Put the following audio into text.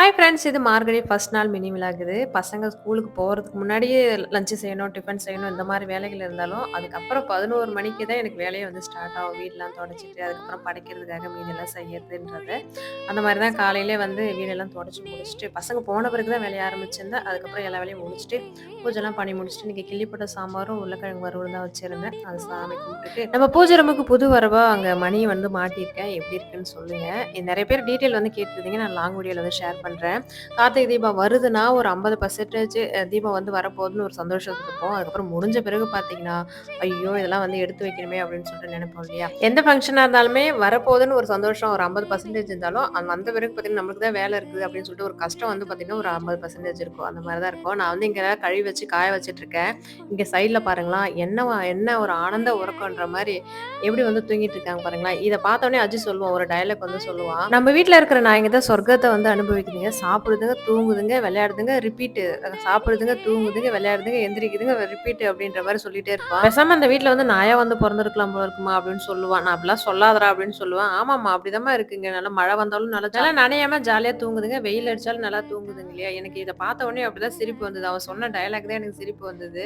Hi friends இது மார்கழி first நாள் mini விழாக்குது பசங்க ஸ்கூலுக்கு போகிறதுக்கு முன்னாடியே லஞ்சு செய்யணும் டிஃபன் செய்யணும் இந்த மாதிரி வேலைகள் இருந்தாலும் அதுக்கப்புறம் பதினோரு மணிக்கு தான் எனக்கு வேலையை வந்து ஸ்டார்ட் ஆகும். வீடெலாம் தொடச்சிட்டு அதுக்கப்புறம் படைக்கிறதுக்காக மீனெல்லாம் செய்யறதுன்றது. அந்த மாதிரி தான் காலையிலே வந்து வீடெல்லாம் தொடச்சி முடிச்சுட்டு பசங்க போன பிறகு தான் வேலையை ஆரம்பிச்சிருந்தேன் அதுக்கப்புறம் எல்லா வேலையும் முடிச்சுட்டு பூஜைலாம் பண்ணி முடிச்சுட்டு இன்றைக்கி கிள்ளிப்பட்ட சாம்பாரும் உருளைக்கிழங்கு வறுவல் தான் வச்சுருந்தேன். அது சாமி கும்பிட்டுட்டு நம்ம பூஜை ரூமுக்கு புது வரவா அங்கே மணி வந்து மாட்டியிருக்கேன். எப்படி இருக்குன்னு சொல்லுங்கள் நிறைய பேர் டீட்டெயில் வந்து கேட்டிருந்தீங்க. நான் லாங் வீடியோவில் வந்து ஷேர் பண்ணுறேன் கார்த்திகை தீபம் வருதுன்னா ஒரு ஐம்பது பர்சன்டேஜ் தீபம் வந்து வரப்போகுதுன்னு ஒரு சந்தோஷத்துக்கு இருப்போம் அதுக்கப்புறம் முடிஞ்ச பிறகு பார்த்தீங்கன்னா ஐயோ இதெல்லாம் வந்து எடுத்து வைக்கணுமே அப்படின்னு சொல்லிட்டு நினைப்போம் இல்லையா? எந்த ஃபங்க்ஷனாக இருந்தாலுமே வரப்போகுதுன்னு ஒரு சந்தோஷம் ஒரு ஐம்பது பர்சன்டேஜ் இருந்தாலும் அந்த வந்த பிறகு பார்த்தீங்கன்னா நம்மளுக்கு தான் வேலை இருக்குது அப்படின்னு சொல்லிட்டு ஒரு கஷ்டம் வந்து பார்த்தீங்கன்னா ஒரு ஐம்பது பர்சன்டேஜ் இருக்கும். அந்த மாதிரி தான் இருக்கும். நான் வந்து இங்கே கழுவி வச்சு காய வச்சுட்டு இருக்கேன். இங்கே சைடில் பாருங்களா என்ன என்ன ஒரு ஆனந்த உறக்கன்ற மாதிரி எப்படி வந்து தூங்கிட்டு இருக்காங்க பாருங்களா இதை பார்த்தோன்னே அஜி சொல்லுவான் ஒரு டைலாக் வந்து சொல்லுவான். நம்ம வீட்டில் இருக்கிற நாய்ங்க தான் சொர்க்கத்தை வந்து அனுபவிக்கிறீங்க சாப்பிடுதுங்க தூங்குதுங்க விளையாடுதுங்க ரிப்பீட்டு சாப்பிடுதுங்க தூங்குதுங்க விளையாடுதுங்க எந்திரிக்குதுங்க ரிப்பீட் அப்படின்ற மாதிரி சொல்லிட்டே இருப்பான் பேசாம அந்த வீட்டில் வந்து நாயா வந்து பிறந்திருக்கலாம் போல இருக்குமா அப்படின்னு சொல்லுவான் நான் அப்படிலாம் சொல்லாதரா அப்படின்னு சொல்லுவான் ஆமாம்மா அப்படிதாம்மா இருக்குங்க. நல்லா மழை வந்தாலும் நல்லா நல்லா நனையாம ஜாலியாக தூங்குதுங்க. வெயில் அடிச்சாலும் நல்லா தூங்குதுங்க இல்லையா? எனக்கு இதை பார்த்த உடனே அப்படிதான் சிரிப்பு வந்தது. அவன் சொன்ன டயலாக் தான் எனக்கு சிரிப்பு வந்தது.